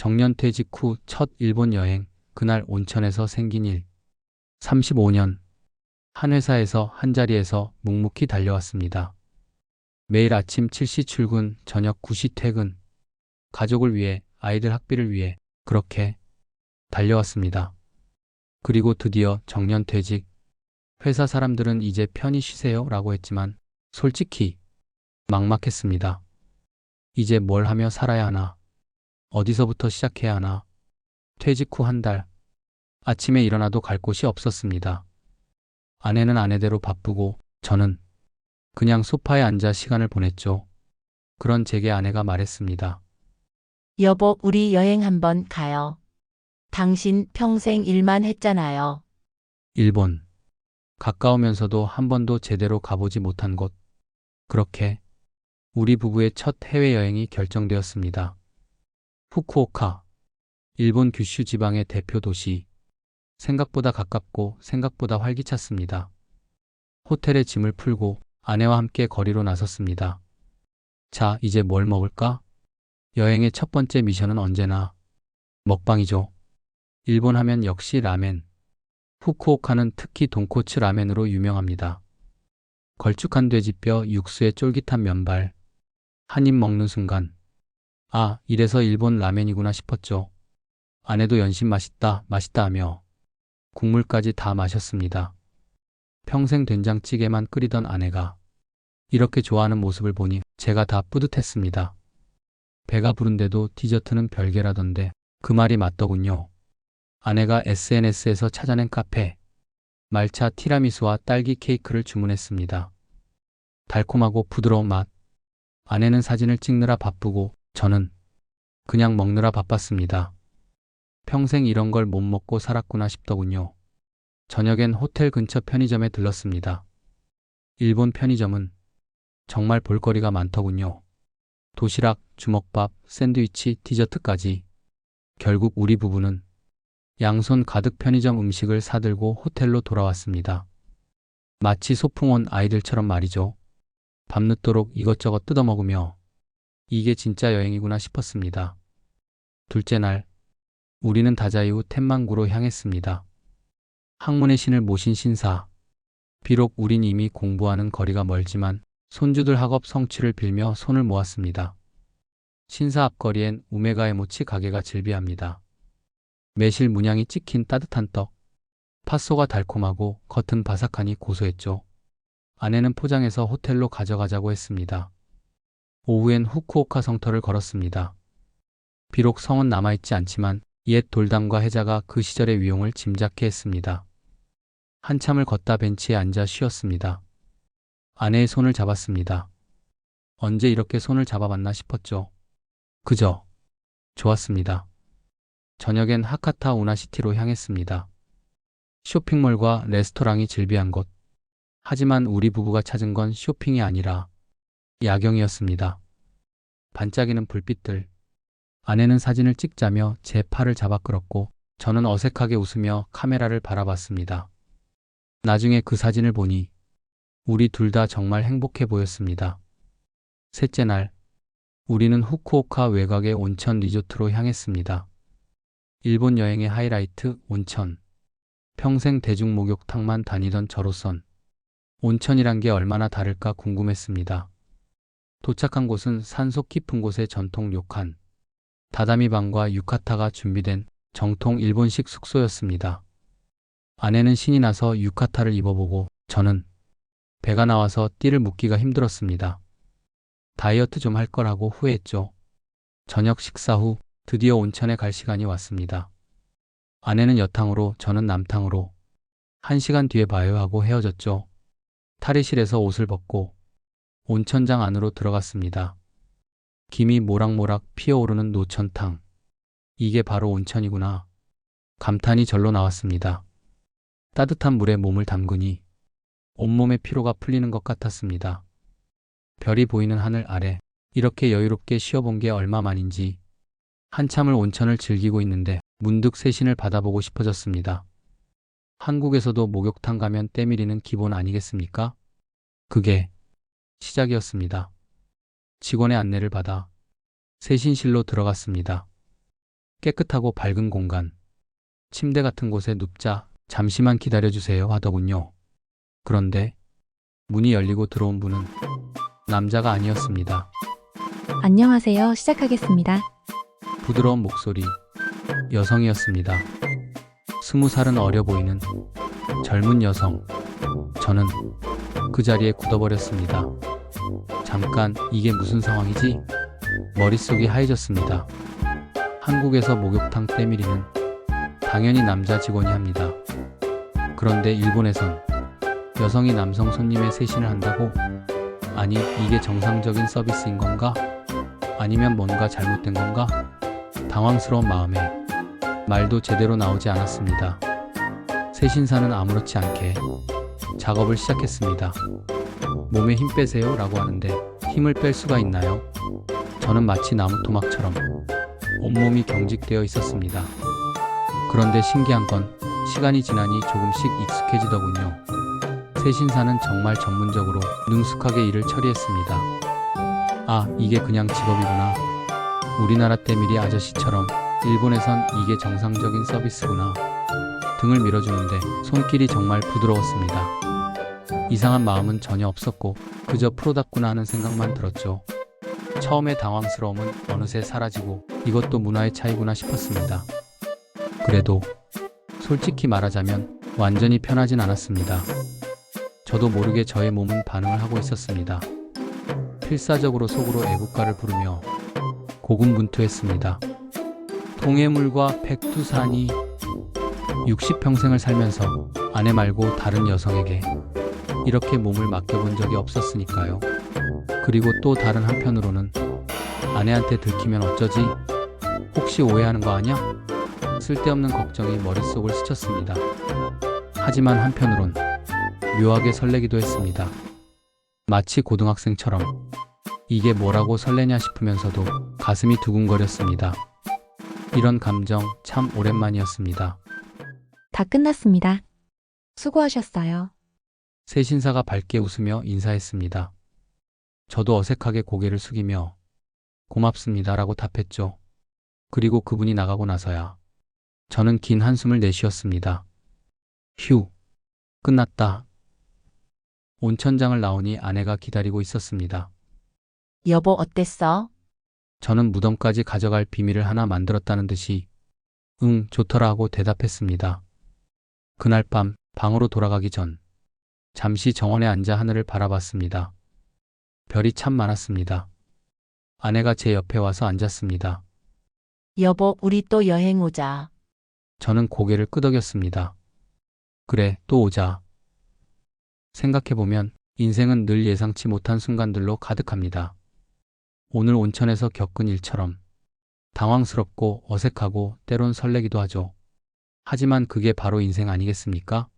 정년퇴직 후 첫 일본 여행, 그날 온천에서 생긴 일. 35년. 한 회사에서 한 자리에서 묵묵히 달려왔습니다. 매일 아침 7시 출근, 저녁 9시 퇴근. 가족을 위해, 아이들 학비를 위해, 그렇게 달려왔습니다. 그리고 드디어 정년퇴직. 회사 사람들은 이제 편히 쉬세요 라고 했지만, 솔직히, 막막했습니다. 이제 뭘 하며 살아야 하나? 어디서부터 시작해야 하나? 퇴직 후 한 달. 아침에 일어나도 갈 곳이 없었습니다. 아내는 아내대로 바쁘고 저는 그냥 소파에 앉아 시간을 보냈죠. 그런 제게 아내가 말했습니다. 여보, 우리 여행 한번 가요. 당신 평생 일만 했잖아요. 일본. 가까우면서도 한 번도 제대로 가보지 못한 곳. 그렇게 우리 부부의 첫 해외여행이 결정되었습니다. 후쿠오카. 일본 규슈 지방의 대표 도시. 생각보다 가깝고 생각보다 활기찼습니다. 호텔에 짐을 풀고 아내와 함께 거리로 나섰습니다. 자, 이제 뭘 먹을까? 여행의 첫 번째 미션은 언제나 먹방이죠. 일본 하면 역시 라멘. 후쿠오카는 특히 돈코츠 라멘으로 유명합니다. 걸쭉한 돼지뼈 육수에 쫄깃한 면발. 한 입 먹는 순간. 아, 이래서 일본 라멘이구나 싶었죠. 아내도 연신 맛있다, 맛있다 하며 국물까지 다 마셨습니다. 평생 된장찌개만 끓이던 아내가 이렇게 좋아하는 모습을 보니 제가 다 뿌듯했습니다. 배가 부른데도 디저트는 별개라던데 그 말이 맞더군요. 아내가 SNS에서 찾아낸 카페, 말차 티라미수와 딸기 케이크를 주문했습니다. 달콤하고 부드러운 맛. 아내는 사진을 찍느라 바쁘고 저는 그냥 먹느라 바빴습니다. 평생 이런 걸 못 먹고 살았구나 싶더군요. 저녁엔 호텔 근처 편의점에 들렀습니다. 일본 편의점은 정말 볼거리가 많더군요. 도시락, 주먹밥, 샌드위치, 디저트까지. 결국 우리 부부는 양손 가득 편의점 음식을 사들고 호텔로 돌아왔습니다. 마치 소풍 온 아이들처럼 말이죠. 밤늦도록 이것저것 뜯어먹으며 이게 진짜 여행이구나 싶었습니다. 둘째 날, 우리는 다자이후 텐만구로 향했습니다. 학문의 신을 모신 신사. 비록 우린 이미 공부하는 거리가 멀지만 손주들 학업 성취를 빌며 손을 모았습니다. 신사 앞거리엔 우메가의 모치 가게가 즐비합니다. 매실 문양이 찍힌 따뜻한 떡. 팥소가 달콤하고 겉은 바삭하니 고소했죠. 아내는 포장해서 호텔로 가져가자고 했습니다. 오후엔 후쿠오카 성터를 걸었습니다. 비록 성은 남아있지 않지만 옛 돌담과 해자가 그 시절의 위용을 짐작케 했습니다. 한참을 걷다 벤치에 앉아 쉬었습니다. 아내의 손을 잡았습니다. 언제 이렇게 손을 잡아봤나 싶었죠. 그저 좋았습니다. 저녁엔 하카타 우나시티로 향했습니다. 쇼핑몰과 레스토랑이 즐비한 곳. 하지만 우리 부부가 찾은 건 쇼핑이 아니라 야경이었습니다. 반짝이는 불빛들. 아내는 사진을 찍자며 제 팔을 잡아 끌었고 저는 어색하게 웃으며 카메라를 바라봤습니다. 나중에 그 사진을 보니 우리 둘 다 정말 행복해 보였습니다. 셋째 날, 우리는 후쿠오카 외곽의 온천 리조트로 향했습니다. 일본 여행의 하이라이트 온천. 평생 대중 목욕탕만 다니던 저로선 온천이란 게 얼마나 다를까 궁금했습니다. 도착한 곳은 산속 깊은 곳의 전통 료칸. 다다미 방과 유카타가 준비된 정통 일본식 숙소였습니다. 아내는 신이 나서 유카타를 입어보고 저는 배가 나와서 띠를 묶기가 힘들었습니다. 다이어트 좀 할 거라고 후회했죠. 저녁 식사 후 드디어 온천에 갈 시간이 왔습니다. 아내는 여탕으로 저는 남탕으로 한 시간 뒤에 봐요 하고 헤어졌죠. 탈의실에서 옷을 벗고 온천장 안으로 들어갔습니다. 김이 모락모락 피어오르는 노천탕. 이게 바로 온천이구나. 감탄이 절로 나왔습니다. 따뜻한 물에 몸을 담그니 온몸의 피로가 풀리는 것 같았습니다. 별이 보이는 하늘 아래 이렇게 여유롭게 쉬어본 게 얼마만인지 한참을 온천을 즐기고 있는데 문득 세신을 받아보고 싶어졌습니다. 한국에서도 목욕탕 가면 때밀이는 기본 아니겠습니까? 그게 시작이었습니다. 직원의 안내를 받아 세신실로 들어갔습니다. 깨끗하고 밝은 공간, 침대 같은 곳에 눕자 잠시만 기다려주세요 하더군요. 그런데 문이 열리고 들어온 분은 남자가 아니었습니다. 안녕하세요. 시작하겠습니다. 부드러운 목소리, 여성이었습니다. 스무 살은 어려 보이는 젊은 여성. 저는 그 자리에 굳어버렸습니다. 잠깐, 이게 무슨 상황이지? 머릿속이 하얘졌습니다. 한국에서 목욕탕 때밀이는 당연히 남자 직원이 합니다. 그런데 일본에선 여성이 남성 손님의 세신을 한다고? 아니, 이게 정상적인 서비스인 건가? 아니면 뭔가 잘못된 건가? 당황스러운 마음에 말도 제대로 나오지 않았습니다. 세신사는 아무렇지 않게 작업을 시작했습니다. 몸에 힘 빼세요 라고 하는데 힘을 뺄 수가 있나요? 저는 마치 나무 토막처럼 온몸이 경직되어 있었습니다. 그런데 신기한 건 시간이 지나니 조금씩 익숙해지더군요. 세신사는 정말 전문적으로 능숙하게 일을 처리했습니다. 아, 이게 그냥 직업이구나. 우리나라 때밀이 아저씨처럼 일본에선 이게 정상적인 서비스구나. 등을 밀어주는데 손길이 정말 부드러웠습니다. 이상한 마음은 전혀 없었고 그저 프로답구나 하는 생각만 들었죠. 처음에 당황스러움은 어느새 사라지고 이것도 문화의 차이구나 싶었습니다. 그래도 솔직히 말하자면 완전히 편하진 않았습니다. 저도 모르게 저의 몸은 반응을 하고 있었습니다. 필사적으로 속으로 애국가를 부르며 고군분투했습니다. 동해물과 백두산이 60평생을 살면서 아내 말고 다른 여성에게 이렇게 몸을 맡겨본 적이 없었으니까요. 그리고 또 다른 한편으로는 아내한테 들키면 어쩌지? 혹시 오해하는 거 아니야? 쓸데없는 걱정이 머릿속을 스쳤습니다. 하지만 한편으론 묘하게 설레기도 했습니다. 마치 고등학생처럼 이게 뭐라고 설레냐 싶으면서도 가슴이 두근거렸습니다. 이런 감정 참 오랜만이었습니다. 다 끝났습니다. 수고하셨어요. 새 신사가 밝게 웃으며 인사했습니다. 저도 어색하게 고개를 숙이며 고맙습니다라고 답했죠. 그리고 그분이 나가고 나서야 저는 긴 한숨을 내쉬었습니다. 휴, 끝났다. 온천장을 나오니 아내가 기다리고 있었습니다. 여보 어땠어? 저는 무덤까지 가져갈 비밀을 하나 만들었다는 듯이 응, 좋더라 하고 대답했습니다. 그날 밤 방으로 돌아가기 전 잠시 정원에 앉아 하늘을 바라봤습니다. 별이 참 많았습니다. 아내가 제 옆에 와서 앉았습니다. 여보 우리 또 여행 오자. 저는 고개를 끄덕였습니다. 그래, 또 오자. 생각해보면 인생은 늘 예상치 못한 순간들로 가득합니다. 오늘 온천에서 겪은 일처럼 당황스럽고 어색하고 때론 설레기도 하죠. 하지만 그게 바로 인생 아니겠습니까?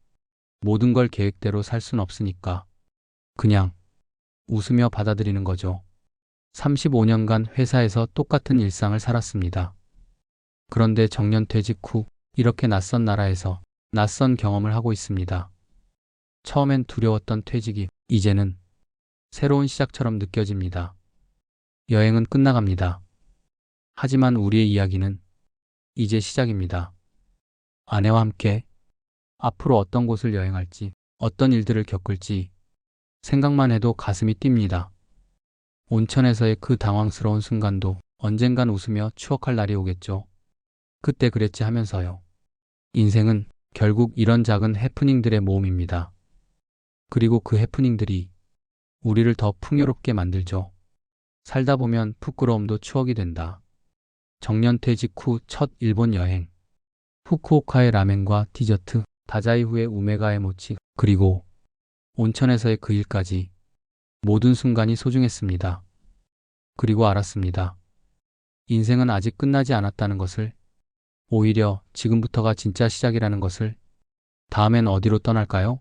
모든 걸 계획대로 살 순 없으니까. 그냥 웃으며 받아들이는 거죠. 35년간 회사에서 똑같은 일상을 살았습니다. 그런데 정년 퇴직 후 이렇게 낯선 나라에서 낯선 경험을 하고 있습니다. 처음엔 두려웠던 퇴직이 이제는 새로운 시작처럼 느껴집니다. 여행은 끝나갑니다. 하지만 우리의 이야기는 이제 시작입니다. 아내와 함께 앞으로 어떤 곳을 여행할지, 어떤 일들을 겪을지 생각만 해도 가슴이 뜁니다. 온천에서의 그 당황스러운 순간도 언젠간 웃으며 추억할 날이 오겠죠. 그때 그랬지 하면서요. 인생은 결국 이런 작은 해프닝들의 모음입니다. 그리고 그 해프닝들이 우리를 더 풍요롭게 만들죠. 살다 보면 부끄러움도 추억이 된다. 정년퇴직 후 첫 일본 여행. 후쿠오카의 라멘과 디저트, 다자이 후의 우메가의 모치, 그리고 온천에서의 그 일까지 모든 순간이 소중했습니다. 그리고 알았습니다. 인생은 아직 끝나지 않았다는 것을, 오히려 지금부터가 진짜 시작이라는 것을, 다음엔 어디로 떠날까요?